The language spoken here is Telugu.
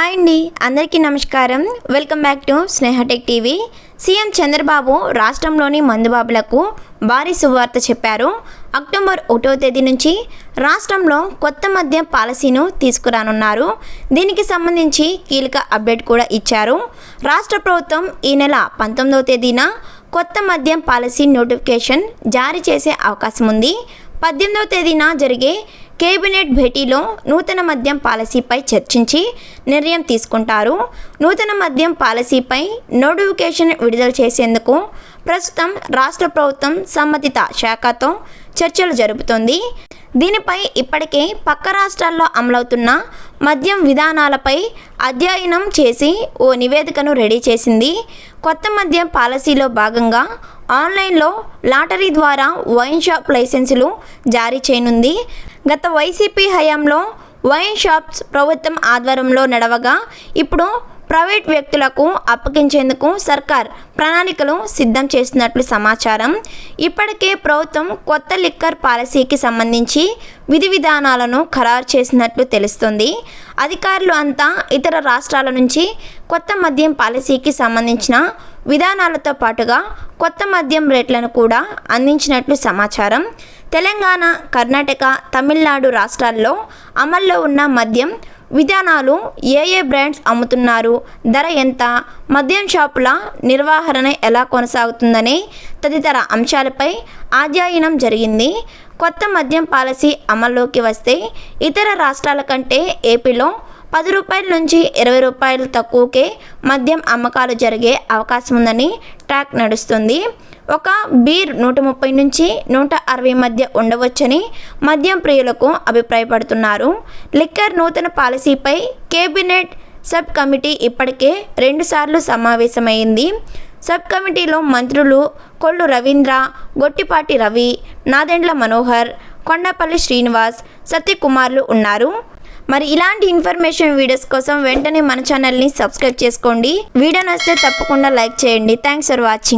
హాయ్ అండి అందరికీ నమస్కారం. Welcome back to Snehatech TV. CM Chandrababu రాష్ట్రంలోని మందుబాబులకు భారీ శుభవార్త చెప్పారు. అక్టోబర్ ఒకటో తేదీ నుంచి రాష్ట్రంలో కొత్త మద్యం పాలసీను తీసుకురానున్నారు. దీనికి సంబంధించి కీలక అప్డేట్ కూడా ఇచ్చారు. రాష్ట్ర ప్రభుత్వం ఈ నెల పంతొమ్మిదవ తేదీన కొత్త మద్యం పాలసీ నోటిఫికేషన్ జారీ చేసే అవకాశం ఉంది. పద్దెనిమిదవ తేదీన జరిగే కేబినెట్ భేటీలో నూతన మద్యం పాలసీపై చర్చించి నిర్ణయం తీసుకుంటారు. నూతన మద్యం పాలసీపై నోటిఫికేషన్ విడుదల చేసేందుకు ప్రస్తుతం రాష్ట్ర ప్రభుత్వం సంబంధిత శాఖతో చర్చలు జరుపుతోంది. దీనిపై ఇప్పటికే పక్క రాష్ట్రాల్లో అమలవుతున్న మద్యం విధానాలపై అధ్యయనం చేసి ఓ నివేదికను రెడీ చేసింది. కొత్త మద్యం పాలసీలో భాగంగా ఆన్లైన్లో లాటరీ ద్వారా వైన్ షాప్ లైసెన్సులు జారీ చేయనుంది. గత వైసీపీ హయాంలో వైన్ షాప్స్ ప్రభుత్వం ఆధ్వర్యంలో నడవగా ఇప్పుడు ప్రైవేట్ వ్యక్తులకు అప్పగించేందుకు సర్కార్ ప్రణాళికలు సిద్ధం చేస్తున్నట్లు సమాచారం. ఇప్పటికే ప్రభుత్వం కొత్త లిక్కర్ పాలసీకి సంబంధించి విధి విధానాలను ఖరారు చేసినట్లు తెలుస్తుంది. అధికారులు అంతా ఇతర రాష్ట్రాల నుంచి కొత్త మద్యం పాలసీకి సంబంధించిన విధానాలతో పాటుగా కొత్త మద్యం రేట్లను కూడా అందించినట్లు సమాచారం. తెలంగాణ కర్ణాటక తమిళనాడు రాష్ట్రాల్లో అమల్లో ఉన్న మద్యం విధానాలు ఏ ఏ బ్రాండ్స్ అమ్ముతున్నారు ధర ఎంత మద్యం షాపుల నిర్వహణ ఎలా కొనసాగుతుందని తదితర అంశాలపై అధ్యయనం జరిగింది. కొత్త మద్యం పాలసీ అమల్లోకి వస్తే ఇతర రాష్ట్రాల కంటే ఏపీలో పది రూపాయల నుంచి ఇరవై రూపాయలు తక్కువకే మద్యం అమ్మకాలు జరిగే అవకాశం ఉందని ట్రాక్ నడుస్తుంది. ఒక బీర్ నూట ముప్పై నుంచి నూట అరవై మధ్య ఉండవచ్చని మద్యం ప్రియులకు అభిప్రాయపడుతున్నారు. లిక్కర్ నూతన పాలసీపై కేబినెట్ సబ్ కమిటీ ఇప్పటికే రెండుసార్లు సమావేశమైంది. సబ్ కమిటీలో మంత్రులు కొల్లు రవీంద్ర గొట్టిపాటి రవి నాదెండ్ల మనోహర్ కొండపల్లి శ్రీనివాస్ సత్యకుమార్లు ఉన్నారు. మరి ఇలాంటి ఇన్ఫర్మేషన్ వీడియోస్ కోసం వెంటనే మన ఛానల్ని సబ్స్క్రైబ్ చేసుకోండి. వీడియో నచ్చితే తప్పకుండా లైక్ చేయండి. Thanks for watching